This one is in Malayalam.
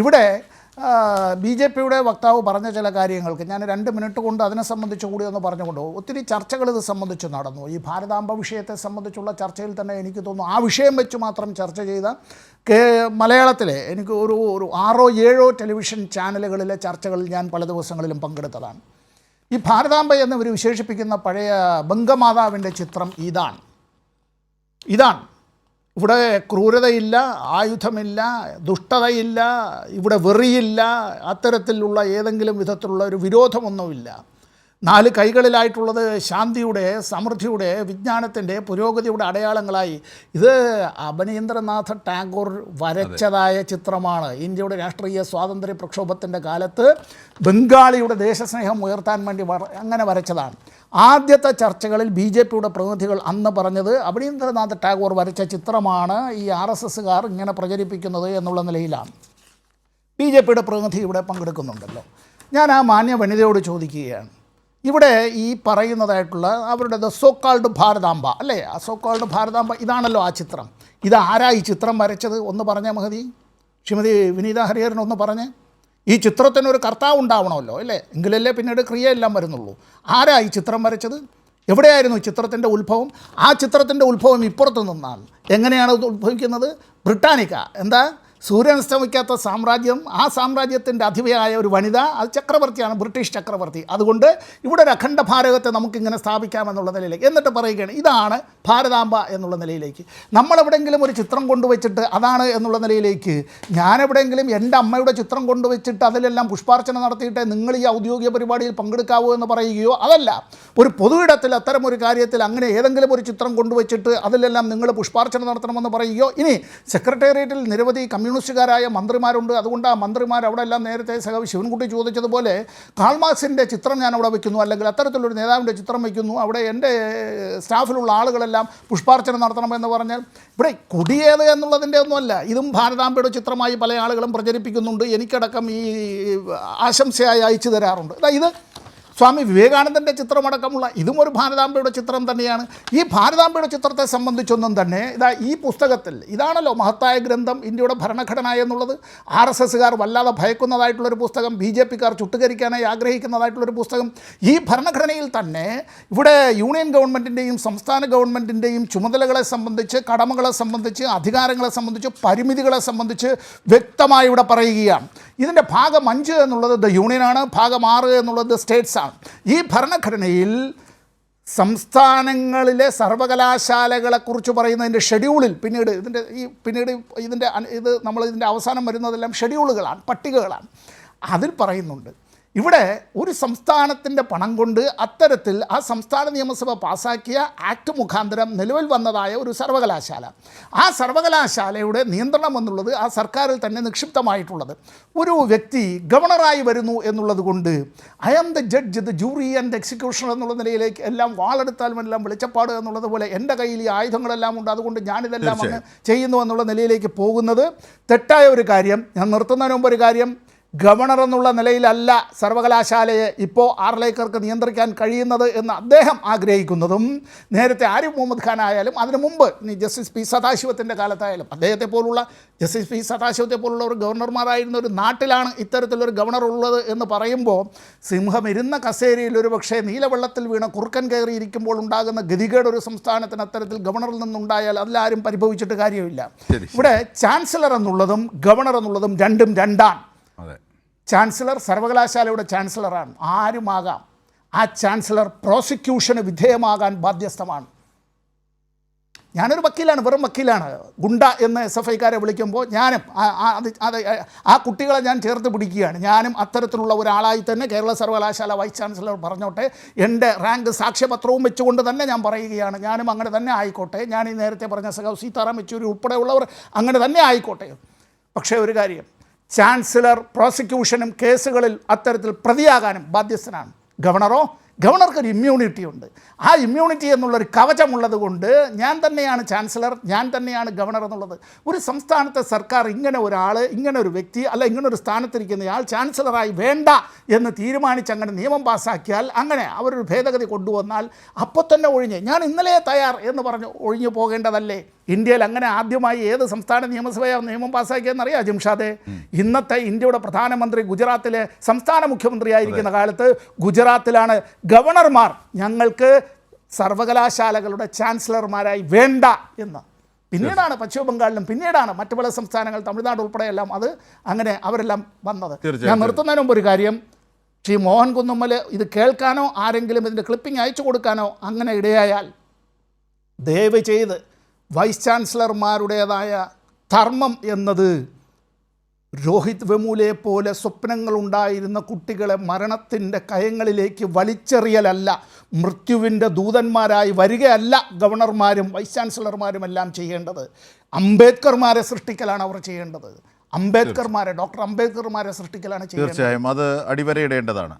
ഇവിടെ ബി ജെ പിയുടെ വക്താവ് പറഞ്ഞ ചില കാര്യങ്ങൾക്ക് ഞാൻ രണ്ട് മിനിറ്റ് കൊണ്ട് അതിനെ സംബന്ധിച്ച് കൂടി ഒന്ന് പറഞ്ഞുകൊണ്ട്. ഒത്തിരി ചർച്ചകൾ ഇത് സംബന്ധിച്ച് നടന്നു. ഈ ഭാരതാംബ വിഷയത്തെ സംബന്ധിച്ചുള്ള ചർച്ചയിൽ തന്നെ എനിക്ക് തോന്നുന്നു ആ വിഷയം വെച്ച് മാത്രം ചർച്ച ചെയ്ത കേ മലയാളത്തിലെ എനിക്ക് ഒരു ഒരു ആറോ ഏഴോ ടെലിവിഷൻ ചാനലുകളിലെ ചർച്ചകളിൽ ഞാൻ പല ദിവസങ്ങളിലും പങ്കെടുത്തതാണ്. ഈ ഭാരതാംബ എന്നിവർ വിശേഷിപ്പിക്കുന്ന പഴയ ബംഗമാതാവിന്റെ ചിത്രം ഇതാണ്. ഇതാണ്. ഇവിടെ ക്രൂരതയില്ല ആയുധമില്ല ദുഷ്ടതയില്ല ഇവിടെ വെറിയില്ല അത്തരത്തിലുള്ള ഏതെങ്കിലും വിധത്തിലുള്ള ഒരു വിരോധമൊന്നുമില്ല. നാല് കൈകളിലായിട്ടുള്ളത് ശാന്തിയുടെ സമൃദ്ധിയുടെ വിജ്ഞാനത്തിന്റെ പുരോഗതിയുടെ അടയാളങ്ങളായി. ഇത് അഭിനീന്ദ്രനാഥ് ടാഗോർ വരച്ചതായ ചിത്രമാണ്. ഇന്ത്യയുടെ രാഷ്ട്രീയ സ്വാതന്ത്ര്യ പ്രക്ഷോഭത്തിന്റെ കാലത്ത് ബംഗാളിയുടെ ദേശസ്നേഹം ഉയർത്താൻ വേണ്ടി അങ്ങനെ വരച്ചതാണ്. ആദ്യത്തെ ചർച്ചകളിൽ ബി ജെ പിയുടെ പ്രതിനിധികൾ അന്ന് പറഞ്ഞത് അഭിനീന്ദ്രനാഥ് ടാഗോർ വരച്ച ചിത്രമാണ് ഈ ആർ എസ് എസ്സുകാർ ഇങ്ങനെ പ്രചരിപ്പിക്കുന്നത് എന്നുള്ള നിലയിലാണ്. ബി ജെ പിയുടെ പ്രതിനിധി ഇവിടെ പങ്കെടുക്കുന്നുണ്ടല്ലോ. ഞാൻ ആ മാന്യ വനിതയോട് ചോദിക്കുകയാണ്. ഇവിടെ ഈ പറയുന്നതായിട്ടുള്ള അവരുടെ ദ സോക്കാൾഡ് ഭാരതാംബ അല്ലേ? ആ സോക്കാൾഡ് ഭാരതാംബ ഇതാണല്ലോ ആ ചിത്രം. ഇത് ആരാ ഈ ചിത്രം വരച്ചത്? ഒന്ന് പറഞ്ഞാൽ മഹതി. ശ്രീമതി വിനീത ഹരിഹരൻ ഒന്ന് പറഞ്ഞേ. ഈ ചിത്രത്തിന് ഒരു കർത്താവ് ഉണ്ടാവണമല്ലോ അല്ലേ? എങ്കിലല്ലേ പിന്നീട് ക്രിയ എല്ലാം വരുന്നുള്ളൂ. ആരാ ഈ ചിത്രം വരച്ചത്? എവിടെയായിരുന്നു ചിത്രത്തിന്റെ ഉത്ഭവം? ആ ചിത്രത്തിന്റെ ഉത്ഭവം ഇപ്പുറത്ത് നിന്നാണ് എങ്ങനെയാണ് ഉത്ഭവിക്കുന്നത്? ബ്രിട്ടാനിക്ക. എന്താ? സൂര്യൻ അസ്തമിക്കാത്ത സാമ്രാജ്യം ആ സാമ്രാജ്യത്തിന്റെ അധിപയായ ഒരു വനിത അത് ചക്രവർത്തിയാണ് ബ്രിട്ടീഷ് ചക്രവർത്തി. അതുകൊണ്ട് ഇവിടെ ഒരു അഖണ്ഡ ഭാരതത്തെ നമുക്കിങ്ങനെ സ്ഥാപിക്കാമെന്നുള്ള നിലയിലേക്ക്. എന്നിട്ട് പറയുകയാണ് ഇതാണ് ഭാരതാംബ എന്നുള്ള നിലയിലേക്ക്. നമ്മളെവിടെയെങ്കിലും ഒരു ചിത്രം കൊണ്ടുവച്ചിട്ട് അതാണ് എന്നുള്ള നിലയിലേക്ക്. ഞാനെവിടെയെങ്കിലും എന്റെ അമ്മയുടെ ചിത്രം കൊണ്ടുവച്ചിട്ട് അതിലെല്ലാം പുഷ്പാർച്ചന നടത്തിയിട്ട് നിങ്ങൾ ഈ ഔദ്യോഗിക പരിപാടിയിൽ പങ്കെടുക്കാവോ എന്ന് പറയുകയോ അതല്ല. ഒരു പൊതു ഇടത്തിൽ അത്തരം ഒരു കാര്യത്തിൽ അങ്ങനെ ഏതെങ്കിലും ഒരു ചിത്രം കൊണ്ടുവച്ചിട്ട് അതിലെല്ലാം നിങ്ങൾ പുഷ്പാർച്ചന നടത്തണമെന്ന് പറയുകയോ ഇനി സെക്രട്ടേറിയറ്റിൽ നിരവധി കമ്മ്യൂണിസ്റ്റുകാരായ മന്ത്രിമാരുണ്ട്. അതുകൊണ്ട് ആ മന്ത്രിമാർ അവിടെ എല്ലാം നേരത്തെ സഹവി ശിവൻകുട്ടി ചോദിച്ചതുപോലെ കാൾമാസിന്റെ ചിത്രം ഞാൻ അവിടെ വയ്ക്കുന്നു അല്ലെങ്കിൽ അത്തരത്തിലൊരു നേതാവിന്റെ ചിത്രം വയ്ക്കുന്നു. അവിടെ എന്റെ സ്റ്റാഫിലുള്ള ആളുകളെല്ലാം പുഷ്പാർച്ചന നടത്തണമെന്ന് പറഞ്ഞാൽ ഇവിടെ കുടിയേത് എന്നുള്ളതിന്റെ ഒന്നുമല്ല. ഇതും ഭാരതാംബയുടെ ചിത്രമായി പല ആളുകളും പ്രചരിപ്പിക്കുന്നുണ്ട്. എനിക്കടക്കം ഈ ആശംസയായി അയച്ചു തരാറുണ്ട്. ഇത് സ്വാമി വിവേകാനന്ദന്റെ ചിത്രമടക്കമുള്ള ഇതും ഒരു ഭാരതാംബയുടെ ചിത്രം തന്നെയാണ്. ഈ ഭാരതാംബയുടെ ചിത്രത്തെ സംബന്ധിച്ചൊന്നും തന്നെ ഇതാ ഈ പുസ്തകത്തിൽ ഇതാണല്ലോ മഹത്തായ ഗ്രന്ഥം ഇന്ത്യയുടെ ഭരണഘടന എന്നുള്ളത്. ആർ എസ് എസ്സുകാർ വല്ലാതെ ഭയക്കുന്നതായിട്ടുള്ളൊരു പുസ്തകം ബി ജെ പിക്കാർ ചുട്ടുകരിക്കാനായി ആഗ്രഹിക്കുന്നതായിട്ടുള്ളൊരു പുസ്തകം. ഈ ഭരണഘടനയിൽ തന്നെ ഇവിടെ യൂണിയൻ ഗവൺമെന്റിന്റെയും സംസ്ഥാന ഗവൺമെന്റിന്റെയും ചുമതലകളെ സംബന്ധിച്ച് കടമകളെ സംബന്ധിച്ച് അധികാരങ്ങളെ സംബന്ധിച്ച് പരിമിതികളെ സംബന്ധിച്ച് വ്യക്തമായി ഇവിടെ പറയുകയാണ്. ഇതിന്റെ ഭാഗം അഞ്ച് എന്നുള്ളത് ദ യൂണിയനാണ് ഭാഗം ആറ് എന്നുള്ളത് ദ സ്റ്റേറ്റ്സ് ആണ് ഈ ഭരണഘടനയിൽ സംസ്ഥാനങ്ങളിലെ സർവകലാശാലകളെക്കുറിച്ച് പറയുന്നതിന്റെ ഷെഡ്യൂളിൽ പിന്നീട് ഇതിന്റെ ഈ പിന്നീട് ഇതിന്റെ ഇത് നമ്മൾ ഇതിന്റെ അവസാനം വരുന്നതെല്ലാം ഷെഡ്യൂളുകളാണ് പട്ടികകളാണ്. അതിൽ പറയുന്നുണ്ട് ഇവിടെ ഒരു സംസ്ഥാനത്തിന്റെ പണം കൊണ്ട് അത്തരത്തിൽ ആ സംസ്ഥാന നിയമസഭ പാസാക്കിയ ആക്ട് മുഖാന്തരം നിലവിൽ വന്നതായ ഒരു സർവകലാശാല. ആ സർവകലാശാലയുടെ നിയന്ത്രണം എന്നുള്ളത് ആ സർക്കാരിൽ തന്നെ നിക്ഷിപ്തമായിട്ടുള്ളത്. ഒരു വ്യക്തി ഗവർണറായി വരുന്നു എന്നുള്ളത് കൊണ്ട് I am the judge the jury and executioner എന്നുള്ള നിലയിലേക്ക് എല്ലാം വാളെടുത്താലും എല്ലാം വെളിച്ചപ്പാട് എന്നുള്ളത് പോലെ എന്റെ കയ്യിൽ ഈ ആയുധങ്ങളെല്ലാം ഉണ്ട്. അതുകൊണ്ട് ഞാനിതെല്ലാം അങ്ങ് ചെയ്യുന്നു എന്നുള്ള നിലയിലേക്ക് പോകുന്നത് തെറ്റായ ഒരു കാര്യം. ഞാൻ നിർത്തുന്നതിന് മുമ്പ് ഒരു കാര്യം. ഗവർണർ എന്നുള്ള നിലയിലല്ല സർവകലാശാലയെ ഇപ്പോൾ ആർലേക്കർക്ക് നിയന്ത്രിക്കാൻ കഴിയുന്നത് എന്ന് അദ്ദേഹം ആഗ്രഹിക്കുന്നതും. നേരത്തെ ആരിഫ് മുഹമ്മദ് ഖാൻ ആയാലും അതിനു മുമ്പ് ഇനി ജസ്റ്റിസ് പി സദാശിവത്തിന്റെ കാലത്തായാലും അദ്ദേഹത്തെ പോലുള്ള ജസ്റ്റിസ് പി സദാശിവത്തെ പോലുള്ള ഒരു ഗവർണർമാരായിരുന്ന ഒരു നാട്ടിലാണ് ഇത്തരത്തിലൊരു ഗവർണർ ഉള്ളത് എന്ന് പറയുമ്പോൾ സിംഹം ഇരുന്ന കസേരയിൽ ഒരു പക്ഷേ നീലവെള്ളത്തിൽ വീണ കുറുക്കൻ കയറിയിരിക്കുമ്പോൾ ഉണ്ടാകുന്ന ഗതികേട് ഒരു സംസ്ഥാനത്തിന് അത്തരത്തിൽ ഗവർണറിൽ നിന്നുണ്ടായാൽ അതിലാരും പരിഭവിച്ചിട്ട് കാര്യമില്ല. ഇവിടെ ചാൻസലർ എന്നുള്ളതും ഗവർണർ എന്നുള്ളതും രണ്ടും രണ്ടാണ്. ചാൻസലർ സർവകലാശാലയുടെ ചാൻസലറാണ്. ആരുമാകാം? ആ ചാൻസലർ പ്രോസിക്യൂഷന് വിധേയമാകാൻ ബാധ്യസ്ഥമാണ്. ഞാനൊരു വക്കീലാണ് വെറും വക്കീലാണ്. ഗുണ്ട എന്ന് എസ് എഫ് ഐക്കാരെ വിളിക്കുമ്പോൾ ഞാനും അത് അത് ആ കുട്ടികളെ ഞാൻ ചേർത്ത് പിടിക്കുകയാണ്. ഞാനും അത്തരത്തിലുള്ള ഒരാളായി തന്നെ കേരള സർവകലാശാല വൈസ് ചാൻസലർ പറഞ്ഞോട്ടെ എന്റെ റാങ്ക് സാക്ഷ്യപത്രവും വെച്ചുകൊണ്ട് തന്നെ ഞാൻ പറയുകയാണ്. ഞാനും അങ്ങനെ തന്നെ ആയിക്കോട്ടെ. ഞാൻ ഈ നേരത്തെ പറഞ്ഞ സഖാവ് സീതാറാം യെച്ചൂരി ഉൾപ്പെടെയുള്ളവർ അങ്ങനെ തന്നെ ആയിക്കോട്ടെ. പക്ഷേ ഒരു കാര്യം ചാൻസലർ പ്രോസിക്യൂഷനും കേസുകളിൽ അത്തരത്തിൽ പ്രതിയാകാനും ബാധ്യസ്ഥനാണ്. ഗവർണറോ ഗവർണർക്ക് ഒരു ഇമ്മ്യൂണിറ്റി ഉണ്ട്. ആ ഇമ്മ്യൂണിറ്റി എന്നുള്ളൊരു കവചമുള്ളത് കൊണ്ട് ഞാൻ തന്നെയാണ് ചാൻസലർ ഞാൻ തന്നെയാണ് ഗവർണർ എന്നുള്ളത്. ഒരു സംസ്ഥാനത്തെ സർക്കാർ ഇങ്ങനെ ഒരാൾ ഇങ്ങനെ ഒരു വ്യക്തി അല്ല ഇങ്ങനെ ഒരു സ്ഥാനത്തിരിക്കുന്നയാൾ ചാൻസലറായി വേണ്ട എന്ന് തീരുമാനിച്ച് അങ്ങനെ നിയമം പാസ്സാക്കിയാൽ അങ്ങനെ അവരൊരു ഭേദഗതി കൊണ്ടുവന്നാൽ അപ്പോൾ തന്നെ ഒഴിഞ്ഞ് ഞാൻ ഇന്നലെ തയ്യാർ എന്ന് പറഞ്ഞ് ഒഴിഞ്ഞു പോകേണ്ടതല്ലേ? ഇന്ത്യയിൽ അങ്ങനെ ആദ്യമായി ഏത് സംസ്ഥാന നിയമസഭയാണ് നിയമം പാസ്സാക്കിയെന്ന് അറിയാം ജിംഷാദെ? ഇന്നത്തെ ഇന്ത്യയുടെ പ്രധാനമന്ത്രി ഗുജറാത്തിലെ സംസ്ഥാന മുഖ്യമന്ത്രിയായിരിക്കുന്ന കാലത്ത് ഗുജറാത്തിലാണ് ഗവർണർമാർ ഞങ്ങൾക്ക് സർവകലാശാലകളുടെ ചാൻസലർമാരായി വേണ്ട എന്ന്. പിന്നീടാണ് പശ്ചിമ ബംഗാളിലും പിന്നീടാണ് മറ്റു പല സംസ്ഥാനങ്ങൾ തമിഴ്നാട് ഉൾപ്പെടെയെല്ലാം അത് അങ്ങനെ അവരെല്ലാം വന്നത്. ഞാൻ നിർത്തുന്നതിന് മുമ്പ് ഒരു കാര്യം. ശ്രീ മോഹൻ കുന്നുമ്മൽ ഇത് കേൾക്കാനോ ആരെങ്കിലും ഇതിന്റെ ക്ലിപ്പിംഗ് അയച്ചു കൊടുക്കാനോ അങ്ങനെ ഇടയായാൽ ദയവ് ചെയ്ത് വൈസ് ചാൻസലർമാരുടേതായ ധർമ്മം എന്നത് രോഹിത് വെമുലയെ പോലെ സ്വപ്നങ്ങളുണ്ടായിരുന്ന കുട്ടികളെ മരണത്തിന്റെ കയങ്ങളിലേക്ക് വലിച്ചെറിയലല്ല മൃത്യുവിന്റെ ദൂതന്മാരായി വരികയല്ല ഗവർണർമാരും വൈസ് ചാൻസലർമാരും എല്ലാം ചെയ്യേണ്ടത്. അംബേദ്കർമാരെ സൃഷ്ടിക്കലാണ് അവർ ചെയ്യേണ്ടത്. അംബേദ്കർമാരെ ഡോക്ടർ അംബേദ്കർമാരെ സൃഷ്ടിക്കലാണ് ചെയ്യേണ്ടത്. തീർച്ചയായും അത് അടിവരയിടേണ്ടതാണ്.